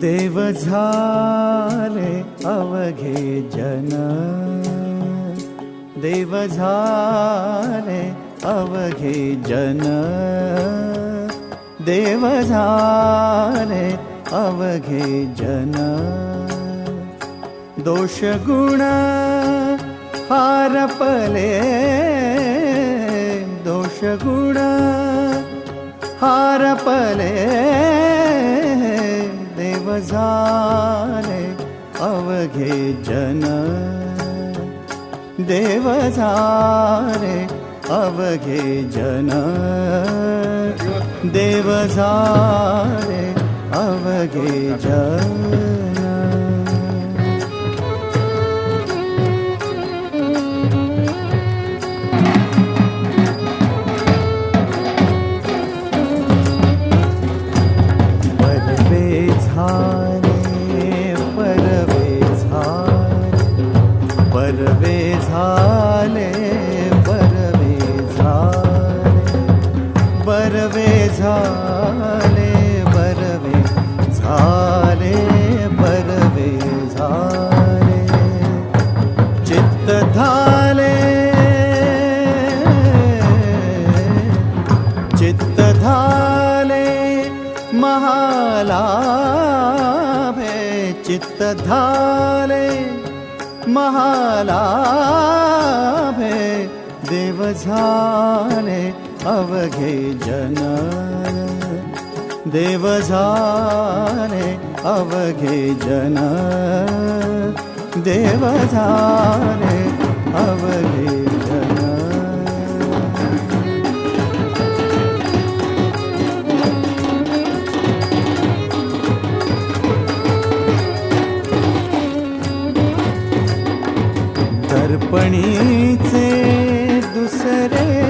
देव झाले अवघे जन. देव झाले अवघे जन. देव झाले अवघे जन. दोष गुण हारपले दोष गुण हारपले झाले अवघे जन. देव झाले अवघे जन. देव झाले अवघे जन. झाले बरवे झाले बरवे झाले. चित्त झाले चित्त झाले महालाभे. चित्त झाले महालाभे. देव झाले अवघे जन देव झाले अवघे जन देव झाले अवघे जन. दर्पणीचे दुसरे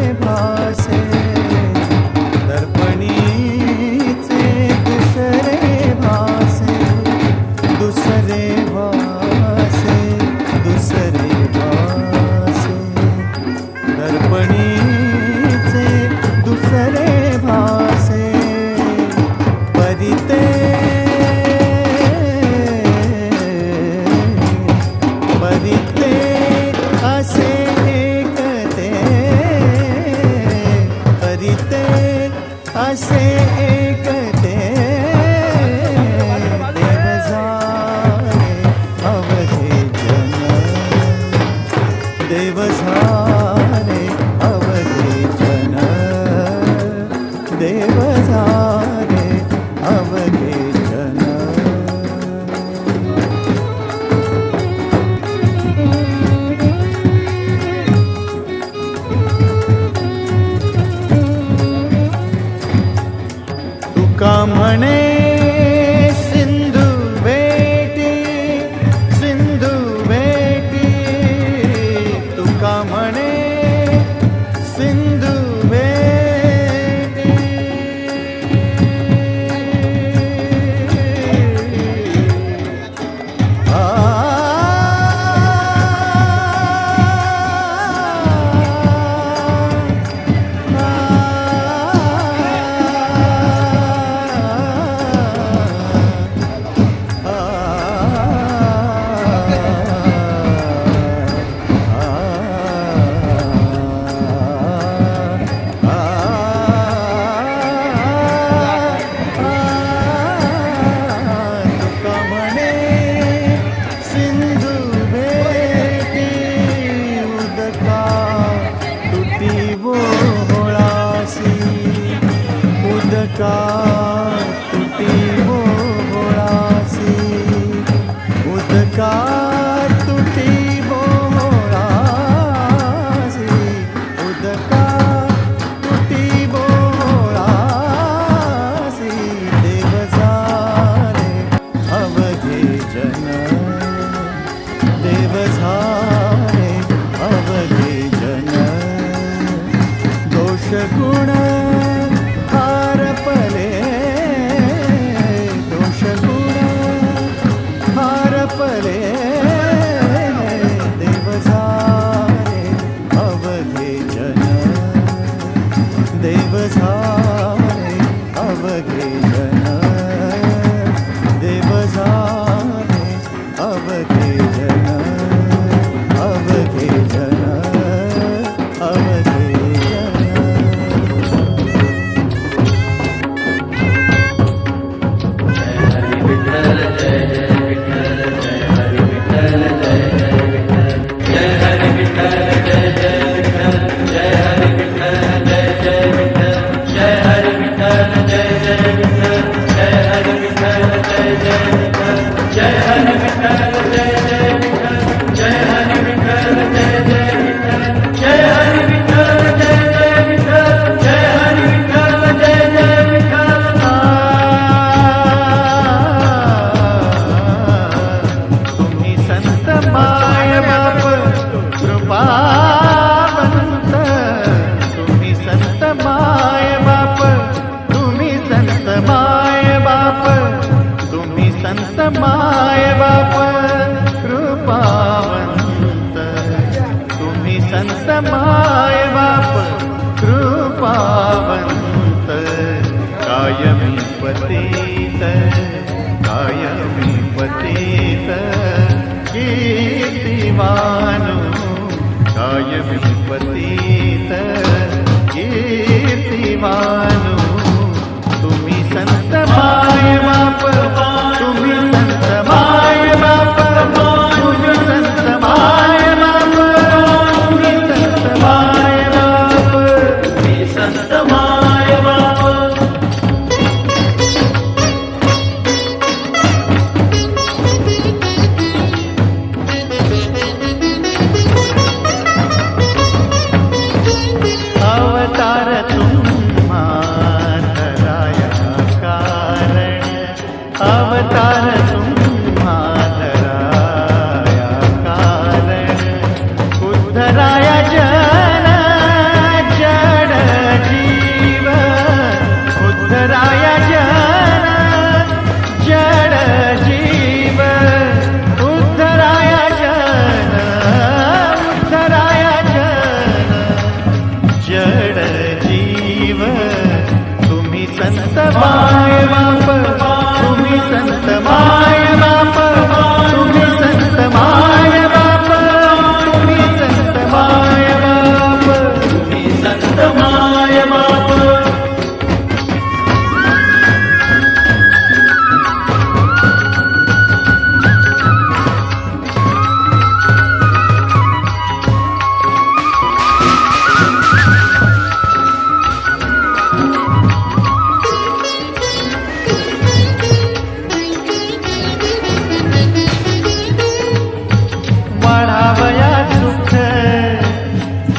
देव झाले अवघे तुका म्हणे सिंधू बेटी सिंधू बेटी। तुका म्हणे పోషకుడా. माय बाप कृपावंत. तुम्ही संत माय बाप कृपावंत. कायमी पतित कायमी पतित. कीर्तिवा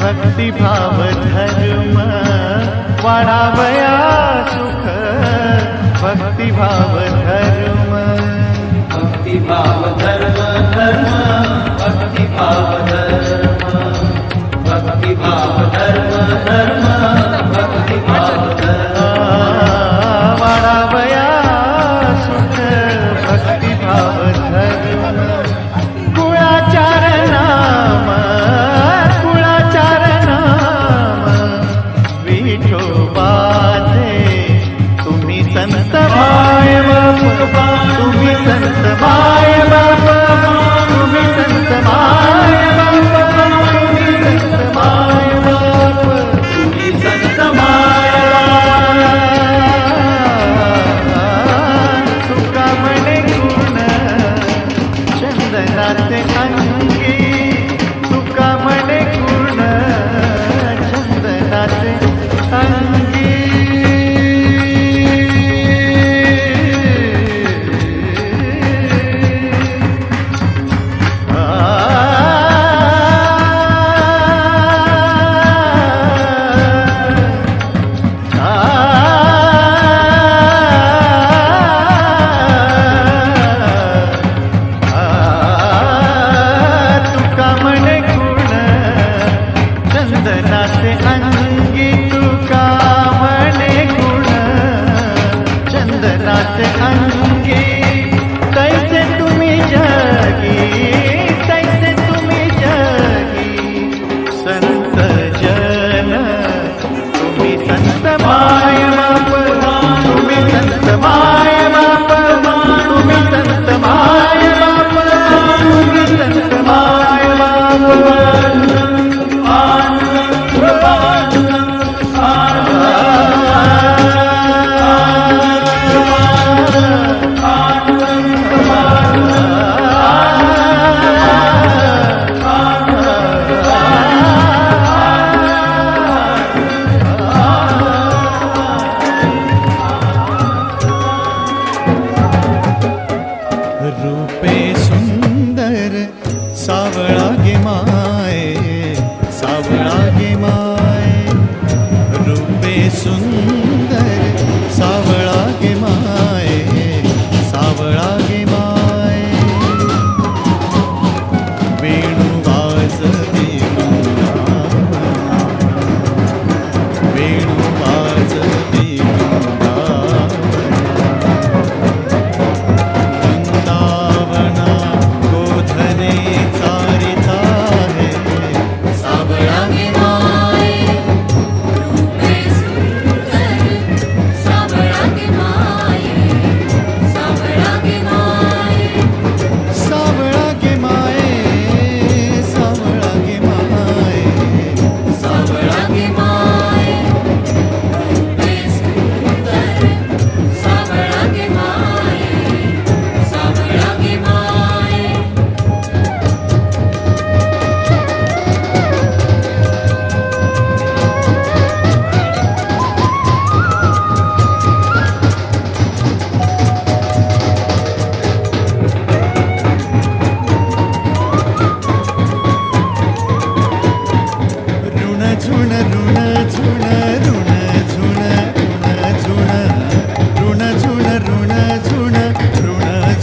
भक्तिभाव धर्म वाढावया सुख भक्तिभाव धर्म भक्तिभाव धर्म धर्म भक्ति भक्तिभाव धर्म भक्ति भक्तिभाव धर्म धर्म भक्तिभाव धर्म वाढावया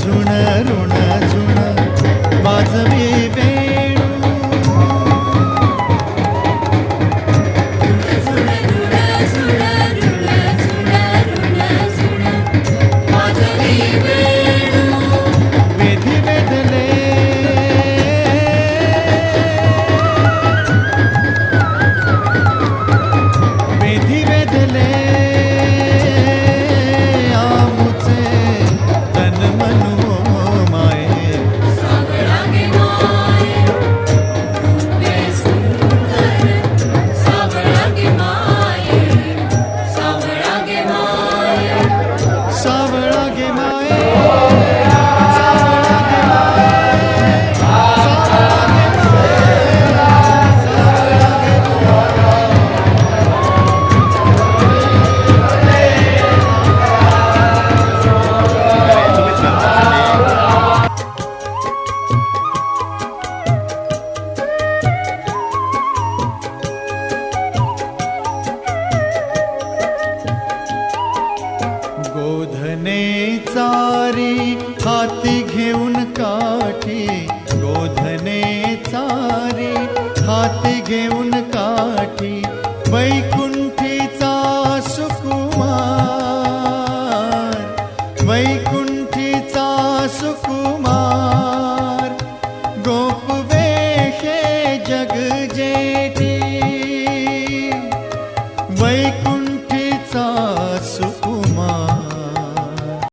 രുണ शोधने चारी हाती घेऊन काठी